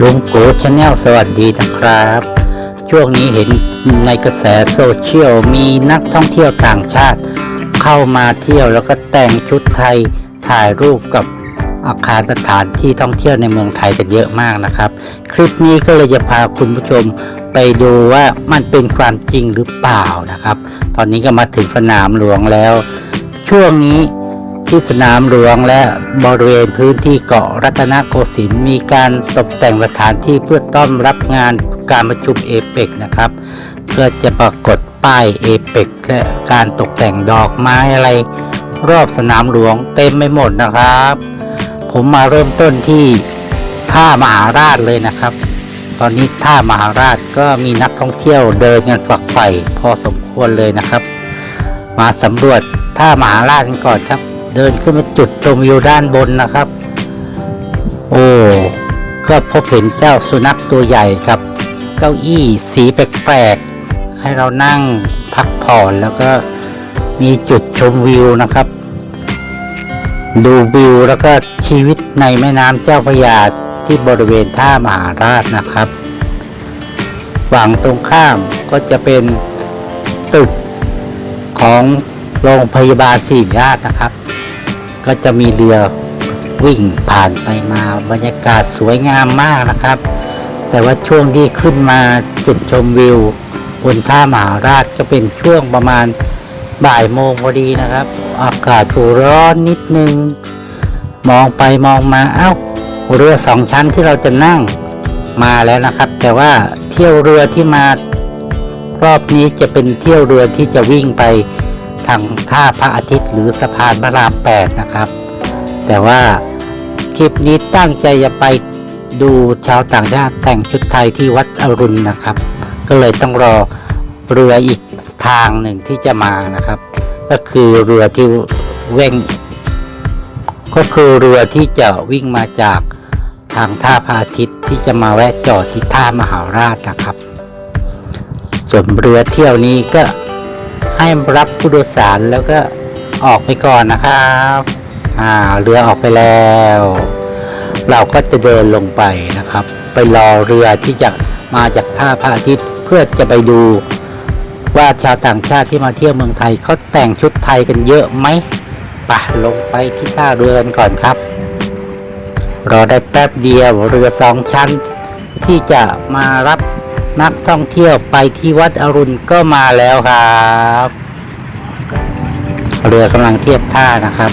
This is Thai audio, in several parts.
ลุงโกชาแนลสวัสดีนะครับ ช่วงนี้เห็นในกระแสโซเชียลมีนักท่องเที่ยวต่างชาติ เข้ามาเที่ยวแล้วก็แต่งชุดไทยถ่ายรูปกับอาคารสถานที่ท่องเที่ยวในเมืองไทยกันเยอะมากนะครับ คลิปนี้ก็เลยจะพาคุณผู้ชมไปดูว่ามันเป็นความจริงหรือเปล่านะครับ ตอนนี้ก็มาถึงสนามหลวงแล้ว ช่วงนี้ ที่สนามหลวงและบริเวณพื้นที่เกาะรัตนโกสินทร์มีการตกแต่งสถานที่เพื่อต้อนรับงานการประชุมเอเปกนะครับเพื่อจะปรากฏป้ายเอเปกและการตกแต่งดอกไม้อะไร รอบสนามหลวงเต็มไปหมดนะครับ ผมมาเริ่มต้นที่ท่ามหาราชเลยนะครับ ตอนนี้ท่ามหาราชก็มีนักท่องเที่ยวเดินกันฝักใฝ่พอสมควรเลยนะครับ มาสำรวจท่ามหาราชกันก่อนครับ เดินขึ้นไปจุดชมวิวด้านบนนะครับ โอ้ก็พบเห็นเจ้าสุนัขตัวใหญ่ครับ เก้าอี้สีแปลกๆ ให้เรานั่งพักผ่อนแล้วก็มีจุดชมวิวนะครับ ดูวิวแล้วก็ชีวิตในแม่น้ำเจ้าพระยาที่บริเวณท่ามหาราชนะครับฝั่งตรงข้ามก็จะเป็นตึกของโรงพยาบาลศิริราชนะครับ ก็จะมีเรือวิ่งผ่านไปมาบรรยากาศสวยงามมากนะครับ แต่ว่าช่วงที่ขึ้นมาจุดชมวิวบนท่ามหาราชก็เป็นช่วงประมาณบ่ายโมงพอดีนะครับ อากาศถูร้อนนิดนึง มองไปมองมาเอ้า เรือสองชั้นที่เราจะนั่งมาแล้วนะครับ แต่ว่าเที่ยวเรือที่มารอบนี้จะเป็นเที่ยวเรือที่จะวิ่งไป ทางท่าพระอาทิตย์หรือสะพานพระรามแปดนะครับ แต่ว่าคลิปนี้ตั้งใจจะไปดูชาวต่างชาติแต่งชุดไทยที่วัดอรุณนะครับ ก็เลยต้องรอเรืออีกทางหนึ่งที่จะมานะครับ ก็คือเรือที่เว่งก็คือเรือที่จะวิ่งมาจากทางท่าพระอาทิตย์ที่จะมาแวะจอดที่ท่ามหาราชนะครับ ส่วนเรือเที่ยวนี้ก็ ให้รับผู้โดยสารแล้วก็ออกไปก่อนนะครับอ่าเรือออกไปแล้ว เราก็จะเดินลงไปนะครับ ไปรอเรือที่จะมาจากท่าพระอาทิตย์เพื่อจะไปดูว่าชาวต่างชาติที่มาเที่ยวเมืองไทยเขาแต่งชุดไทยกันเยอะไหมไปลงไปที่ท่าเรือกันก่อนครับ รอได้แป๊บเดียวเรือสองชั้นที่จะมารับ นักท่องเที่ยวไปที่วัดอรุณก็มาแล้วครับ เรือกำลังเทียบท่านะครับ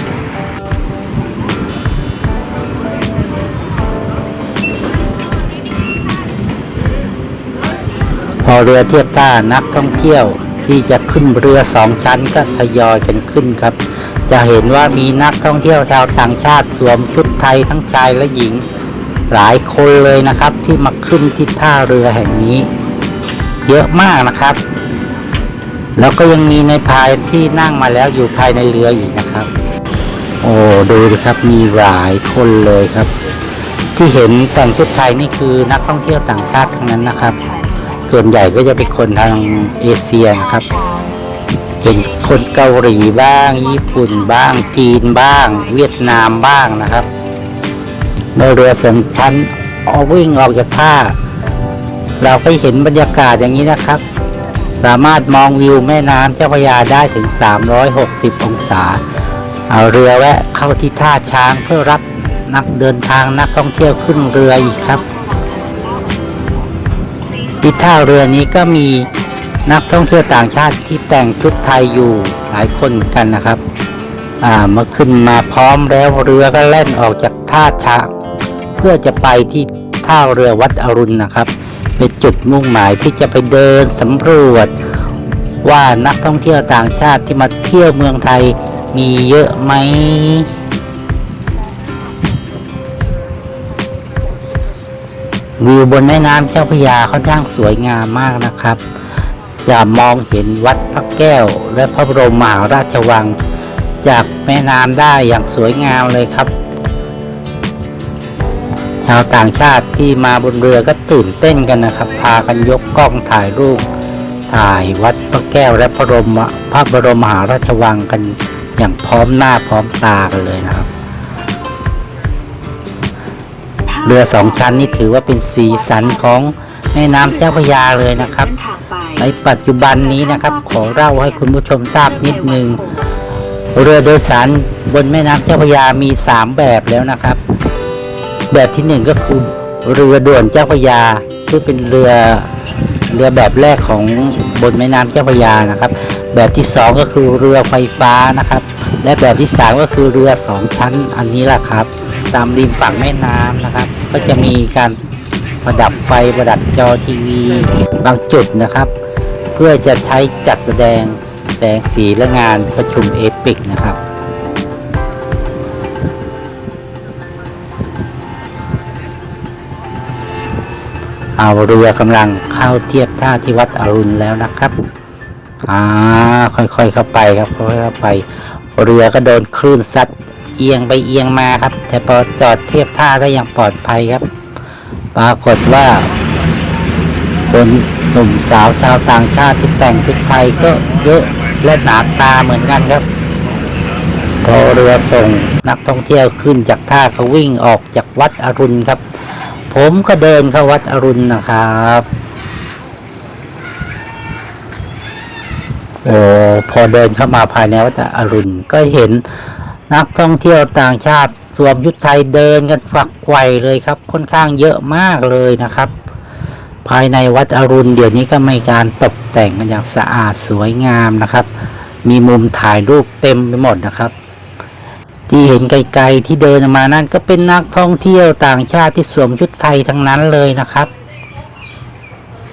พอเรือเทียบท่านักท่องเที่ยวที่จะขึ้นเรือสองชั้นก็ทยอยกันขึ้นครับ จะเห็นว่ามีนักท่องเที่ยวชาวต่างชาติสวมชุดไทยทั้งชายและหญิง หลายคนเลยนะครับ ที่มาขึ้นที่ท่าเรือแห่งนี้ เยอะมากนะครับ แล้วก็ยังมีในพายที่นั่งมาแล้วอยู่ภายในเรืออีกนะครับ โอ้ดูดิครับมีหลายคนเลยครับ ที่เห็นแต่งชุดไทยนี่คือนักท่องเที่ยวต่างชาติทั้งนั้นนะครับ ส่วนใหญ่ก็จะเป็นคนทางเอเชียนะครับเห็นคนเกาหลีบ้าง ญี่ปุ่นบ้าง จีนบ้าง เวียดนามบ้างนะครับ ในเรือสองชั้นออกวิ่งออกจากท่า เราก็เห็นบรรยากาศอย่างนี้นะครับ สามารถมองวิวแม่น้ำเจ้าพระยาได้ถึง 360 องศา เอาเรือแวะเข้าที่ท่าช้างเพื่อรับนักเดินทางนักท่องเที่ยวขึ้นเรืออีกครับที่ท่าเรือนี้ก็มีนักท่องเที่ยวต่างชาติที่แต่งชุดไทยอยู่หลายคนกันนะครับ อ่ามื่อขึ้นมาพร้อมแล้วเรือก็แล่นออกจากท่าช้าง พื่อจะไปที่ท่าเรือวัดอรุณนะครับ เป็นจุดมุ่งหมายที่จะไปเดินสำรวจ ว่านักท่องเที่ยวต่างชาติที่มาเที่ยวเมืองไทยมีเยอะไหมวิวบนแม่น้ำเจ้าพระยาค่อนข้างสวยงามมากนะครับ จะมองเห็นวัดพระแก้วและพระบรมมหาราชวัง จากแม่น้ำได้อย่างสวยงามเลยครับ ชาวต่างชาติที่มาบนเรือก็ตื่นเต้นกันนะครับ พากันยกกล้องถ่ายรูป ถ่ายวัดพระแก้วและพระบรมพระบรมมหาราชวังกันอย่างพร้อมหน้าพร้อมตากันเลยนะครับท่าเรือสองชั้นนี่ถือว่าเป็นสีสันของแม่น้ำเจ้าพระยาเลยนะครับ ในปัจจุบันนี้นะครับ ขอเล่าให้คุณผู้ชมทราบนิดนึงเรือโดยสารบนแม่น้ำเจ้าพระยามี 3 แบบแล้วนะครับ แบบที่หนึ่งก็คือเรือด่วนเจ้าพระยาที่เป็นเรือเรือแบบแรกของบนแม่น้ำเจ้าพระยานะครับ แบบที่สองก็คือเรือไฟฟ้านะครับ และแบบที่สามก็คือเรือสองชั้นอันนี้แหละครับ ตามริมฝั่งแม่น้ำนะครับ ก็จะมีการประดับไฟประดับจอทีวีบางจุดนะครับ เพื่อจะใช้จัดแสดงแสงสีและงานประชุมเอปิกนะครับ เอาเรือกำลังเข้าเทียบท่าที่วัดอรุณแล้วนะครับอ่าค่อยๆเข้าไปครับค่อยๆเข้าไป เรือก็โดนคลื่นซัดเอียงไปเอียงมาครับ แต่พอจอดเทียบท่าก็ยังปลอดภัยครับ ปรากฏว่าคนหนุ่มสาวชาวต่างชาติที่แต่งชุดไทยก็เยอะและหนาตาเหมือนกันครับ พอเรือส่งนักท่องเที่ยวขึ้นจากท่าก็วิ่งออกจากวัดอรุณครับ ผมก็เดินเข้าวัดอรุณนะครับ โอ้พอเดินเข้ามาภายในวัดอรุณก็เห็นนักท่องเที่ยวต่างชาติสวมยุทธไทยเดินกันฝักไกวเลยครับ ค่อนข้างเยอะมากเลยนะครับ ภายในวัดอรุณเดี๋ยวนี้ก็มีการตกแต่งกันอย่างสะอาดสวยงามนะครับ มีมุมถ่ายรูปเต็มไปหมดนะครับ ที่เห็นไกลๆที่เดินมานั่นก็เป็นนักท่องเที่ยวต่างชาติที่สวมชุดไทยทั้งนั้นเลยนะครับ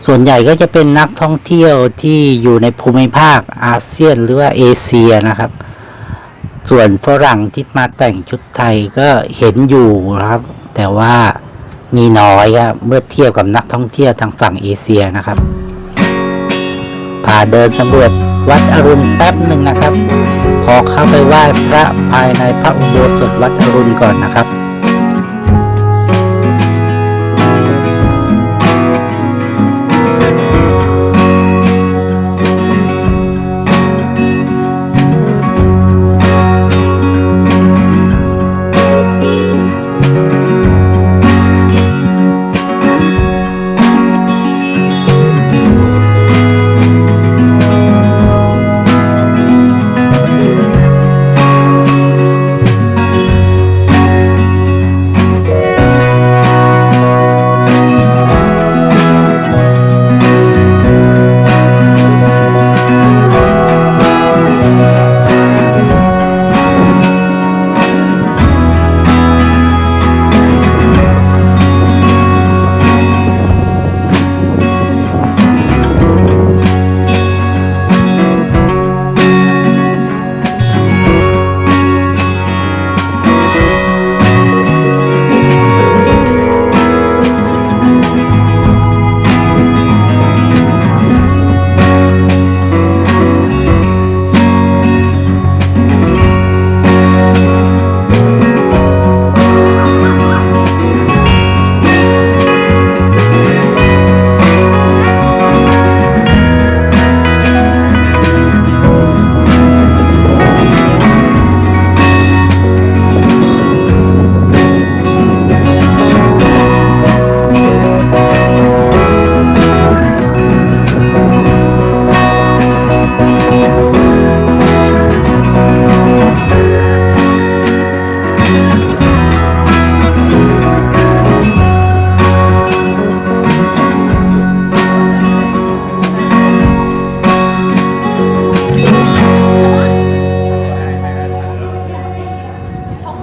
ส่วนใหญ่ก็จะเป็นนักท่องเที่ยวที่อยู่ในภูมิภาคอาเซียนหรือว่าเอเชียนะครับ ส่วนฝรั่งที่มาแต่งชุดไทยก็เห็นอยู่นะครับ แต่ว่ามีน้อยครับเมื่อเทียบกับนักท่องเที่ยวทางฝั่งเอเชียนะครับพาเดินสำรวจวัดอรุณแป๊บหนึ่งนะครับ ขอเข้าไปไหว้พระภายในพระอุโบสถวัดอรุณก่อนนะครับ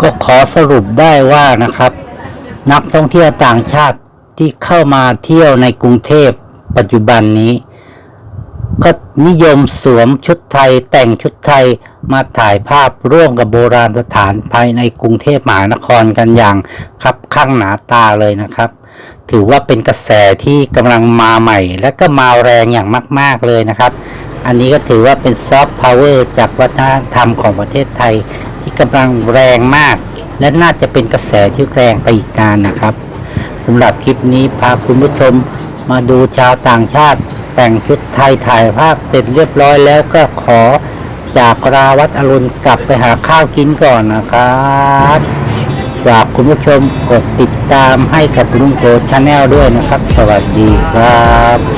ก็ขอสรุปได้ว่านะครับ นักท่องเที่ยวต่างชาติที่เข้ามาเที่ยวในกรุงเทพปัจจุบันนี้ ก็นิยมสวมชุดไทยแต่งชุดไทยมาถ่ายภาพร่วมกับโบราณสถานภายในกรุงเทพมหานครกันอย่างคับข้างหนาตาเลยนะครับ ถือว่าเป็นกระแสที่กำลังมาใหม่ และก็มาแรงอย่างมาก ๆเลยนะครับ อันนี้ก็ถือว่าเป็นซอฟต์พาวเวอร์จากวัฒนธรรมของประเทศไทย กำลังแรงมาก และน่าจะเป็นกระแสที่แรงไปอีกนานนะครับสำหรับคลิปนี้พาคุณผู้ชมมาดูชาวต่างชาติ แต่งชุดไทยถ่ายภาพเสร็จเรียบร้อยแล้วก็ขอจากราวัดอรุณกลับไปหาข้าวกินก่อนนะครับฝากคุณผู้ชมกดติดตามให้กับลุงโกชาแนลด้วยนะครับ สวัสดีครับ